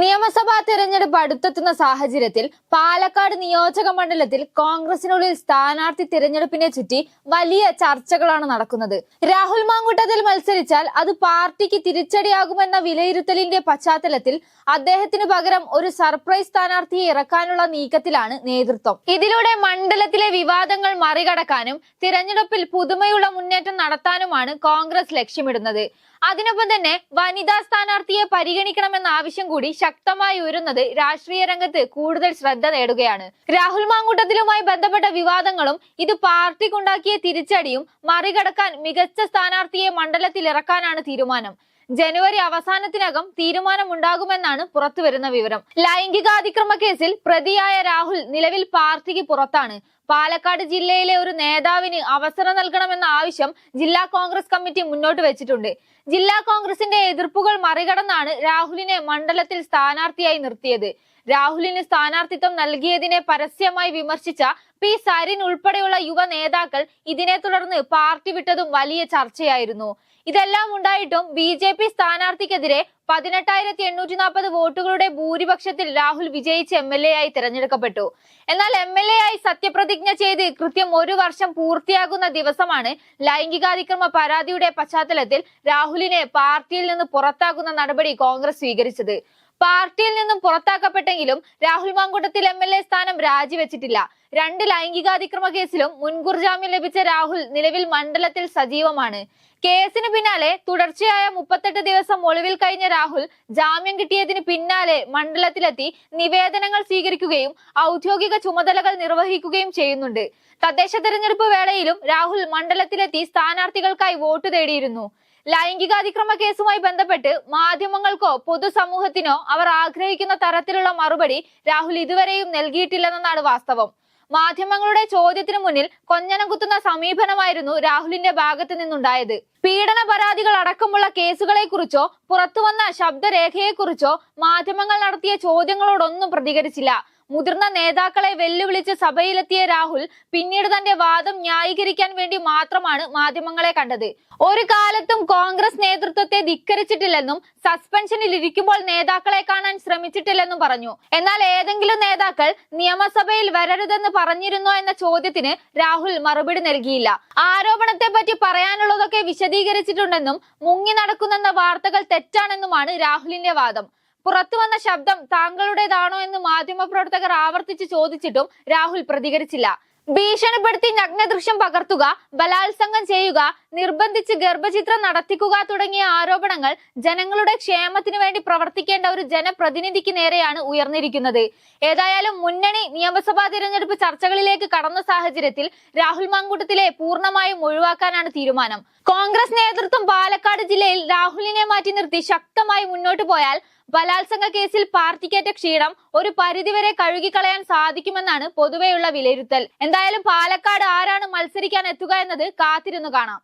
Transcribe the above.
നിയമസഭാ തെരഞ്ഞെടുപ്പ് അടുത്തെത്തുന്ന സാഹചര്യത്തിൽ പാലക്കാട് നിയോജക മണ്ഡലത്തിൽ കോൺഗ്രസിനുള്ളിൽ സ്ഥാനാർത്ഥി തിരഞ്ഞെടുപ്പിനെ ചുറ്റി വലിയ ചർച്ചകളാണ് നടക്കുന്നത്. രാഹുൽ മാങ്കുട്ടത്തിൽ മത്സരിച്ചാൽ അത് പാർട്ടിക്ക് തിരിച്ചടിയാകുമെന്ന വിലയിരുത്തലിന്റെ പശ്ചാത്തലത്തിൽ അദ്ദേഹത്തിന് പകരം ഒരു സർപ്രൈസ് സ്ഥാനാർത്ഥിയെ ഇറക്കാനുള്ള നീക്കത്തിലാണ് നേതൃത്വം. ഇതിലൂടെ മണ്ഡലത്തിലെ വിവാദങ്ങൾ മറികടക്കാനും തിരഞ്ഞെടുപ്പിൽ പുതുമയുള്ള മുന്നേറ്റം നടത്താനുമാണ് കോൺഗ്രസ് ലക്ഷ്യമിടുന്നത്. അതിനൊപ്പം തന്നെ വനിതാ സ്ഥാനാർത്ഥിയെ പരിഗണിക്കണമെന്ന ആവശ്യം കൂടി ശക്തമായി ഉയരുന്നത് രാഷ്ട്രീയ രംഗത്ത് കൂടുതൽ ശ്രദ്ധ നേടുകയാണ്. രാഹുൽ മാങ്കൂട്ടത്തിലുമായി ബന്ധപ്പെട്ട വിവാദങ്ങളും ഇത് പാർട്ടിക്കുണ്ടാക്കിയ തിരിച്ചടിയും മറികടക്കാൻ മികച്ച സ്ഥാനാർത്ഥിയെ മണ്ഡലത്തിൽ ഇറക്കാനാണ് തീരുമാനം. ജനുവരി അവസാനത്തിനകം തീരുമാനമുണ്ടാകുമെന്നാണ് പുറത്തുവരുന്ന വിവരം. ലൈംഗികാതിക്രമ കേസിൽ പ്രതിയായ രാഹുൽ നിലവിൽ പാർട്ടിക്ക് പുറത്താണ്. പാലക്കാട് ജില്ലയിലെ ഒരു നേതാവിന് അവസരം നൽകണമെന്ന ആവശ്യം ജില്ലാ കോൺഗ്രസ് കമ്മിറ്റി മുന്നോട്ട് വെച്ചിട്ടുണ്ട്. ജില്ലാ കോൺഗ്രസിന്റെ എതിർപ്പുകൾ മറികടന്നാണ് രാഹുലിനെ മണ്ഡലത്തിൽ സ്ഥാനാർത്ഥിയായി നിർത്തിയത്. രാഹുലിന് സ്ഥാനാർത്ഥിത്വം നൽകിയതിനെ പരസ്യമായി വിമർശിച്ച പി സരിൻ ഉൾപ്പെടെയുള്ള യുവ നേതാക്കൾ ഇതിനെ തുടർന്ന് പാർട്ടി വിട്ടതും വലിയ ചർച്ചയായിരുന്നു. ഇതെല്ലാം ഉണ്ടായിട്ടും ബി ജെ പി സ്ഥാനാർത്ഥിക്കെതിരെ പതിനെട്ടായിരത്തി എണ്ണൂറ്റി നാൽപ്പത് വോട്ടുകളുടെ ഭൂരിപക്ഷത്തിൽ രാഹുൽ വിജയിച്ച് എം എൽ എ ആയി തിരഞ്ഞെടുക്കപ്പെട്ടു. എന്നാൽ എം എൽ എ ആയി സത്യപ്രതിജ്ഞ ചെയ്ത് കൃത്യം ഒരു വർഷം പൂർത്തിയാകുന്ന ദിവസമാണ് ലൈംഗികാതിക്രമ പരാതിയുടെ പശ്ചാത്തലത്തിൽ രാഹുലിനെ പാർട്ടിയിൽ നിന്ന് പുറത്താകുന്ന നടപടി കോൺഗ്രസ് സ്വീകരിച്ചത്. പാർട്ടിയിൽ നിന്നും പുറത്താക്കപ്പെട്ടെങ്കിലും Rahul Mamkootathil M L A സ്ഥാനം രാജിവെച്ചിട്ടില്ല. രണ്ട് ലൈംഗികാതിക്രമ കേസിലും മുൻകൂർ ജാമ്യം ലഭിച്ച രാഹുൽ നിലവിൽ മണ്ഡലത്തിൽ സജീവമാണ്. കേസിന് പിന്നാലെ തുടർച്ചയായ മുപ്പത്തെട്ട് ദിവസം ഒളിവിൽ കഴിഞ്ഞ രാഹുൽ ജാമ്യം കിട്ടിയതിന് പിന്നാലെ മണ്ഡലത്തിലെത്തി നിവേദനങ്ങൾ സ്വീകരിക്കുകയും ഔദ്യോഗിക ചുമതലകൾ നിർവഹിക്കുകയും ചെയ്യുന്നുണ്ട്. തദ്ദേശ തെരഞ്ഞെടുപ്പ് വേളയിലും രാഹുൽ മണ്ഡലത്തിലെത്തി സ്ഥാനാർത്ഥികൾക്കായി വോട്ട് തേടിയിരുന്നു. ലൈംഗികാതിക്രമ കേസുമായി ബന്ധപ്പെട്ട് മാധ്യമങ്ങൾക്കോ പൊതുസമൂഹത്തിനോ അവർ ആഗ്രഹിക്കുന്ന തരത്തിലുള്ള മറുപടി രാഹുൽ ഇതുവരെയും നൽകിയിട്ടില്ലെന്നാണ് വാസ്തവം. മാധ്യമങ്ങളുടെ ചോദ്യത്തിന് മുന്നിൽ കൊഞ്ഞനം കുത്തുന്ന സമീപനമായിരുന്നു രാഹുലിന്റെ ഭാഗത്ത് നിന്നുണ്ടായത്. പീഡന പരാതികൾ അടക്കമുള്ള കേസുകളെ കുറിച്ചോ പുറത്തുവന്ന ശബ്ദരേഖയെക്കുറിച്ചോ മാധ്യമങ്ങൾ നടത്തിയ ചോദ്യങ്ങളോടൊന്നും പ്രതികരിച്ചില്ല. മുതിർന്ന നേതാക്കളെ വെല്ലുവിളിച്ച് സഭയിലെത്തിയ രാഹുൽ പിന്നീട് തന്റെ വാദം ന്യായീകരിക്കാൻ വേണ്ടി മാത്രമാണ് മാധ്യമങ്ങളെ കണ്ടത്. ഒരു കാലത്തും കോൺഗ്രസ് നേതൃത്വത്തെ ധിക്കരിച്ചിട്ടില്ലെന്നും സസ്പെൻഷനിൽ ഇരിക്കുമ്പോൾ നേതാക്കളെ കാണാൻ ശ്രമിച്ചിട്ടില്ലെന്നും പറഞ്ഞു. എന്നാൽ ഏതെങ്കിലും നേതാക്കൾ നിയമസഭയിൽ വരരുതെന്ന് പറഞ്ഞിരുന്നോ എന്ന ചോദ്യത്തിന് രാഹുൽ മറുപടി നൽകിയില്ല. ആരോപണത്തെ പറ്റി പറയാനുള്ളതൊക്കെ വിശദീകരിച്ചിട്ടുണ്ടെന്നും മുങ്ങി നടക്കുന്നെന്ന വാർത്തകൾ തെറ്റാണെന്നുമാണ് രാഹുലിന്റെ വാദം. പുറത്തു വന്ന ശബ്ദം താങ്കളുടേതാണോ എന്ന് മാധ്യമപ്രവർത്തകർ ആവർത്തിച്ച് ചോദിച്ചിട്ടും രാഹുൽ പ്രതികരിച്ചില്ല. ഭീഷണിപ്പെടുത്തി നഗ്നദൃശ്യം പകർത്തുക ബലാത്സംഗം ചെയ്യുക നിർബന്ധിച്ച് ഗർഭചിത്രം നടത്തിക്കുക തുടങ്ങിയ ആരോപണങ്ങൾ ജനങ്ങളുടെ ക്ഷേമത്തിനു വേണ്ടി പ്രവർത്തിക്കേണ്ട ഒരു ജനപ്രതിനിധിക്ക് നേരെയാണ് ഉയർന്നിരിക്കുന്നത്. ഏതായാലും മുന്നണി നിയമസഭാ തിരഞ്ഞെടുപ്പ് ചർച്ചകളിലേക്ക് കടന്ന സാഹചര്യത്തിൽ രാഹുൽ മാങ്കൂട്ടത്തിലെ പൂർണമായും ഒഴിവാക്കാനാണ് തീരുമാനം. കോൺഗ്രസ് നേതൃത്വം പാലക്കാട് ജില്ലയിൽ രാഹുലിനെ മാറ്റി നിർത്തി ശക്തമായി മുന്നോട്ട് പോയാൽ ബലാത്സംഗ കേസിൽ പാർട്ടിക്കേറ്റ ക്ഷീണം ഒരു പരിധിവരെ കഴുകിക്കളയാൻ സാധിക്കുമെന്നാണ് പൊതുവെയുള്ള വിലയിരുത്തൽ. എന്തായാലും പാലക്കാട് ആരാണ് മത്സരിക്കാൻ എത്തുക എന്നത് കാത്തിരുന്നു കാണാം.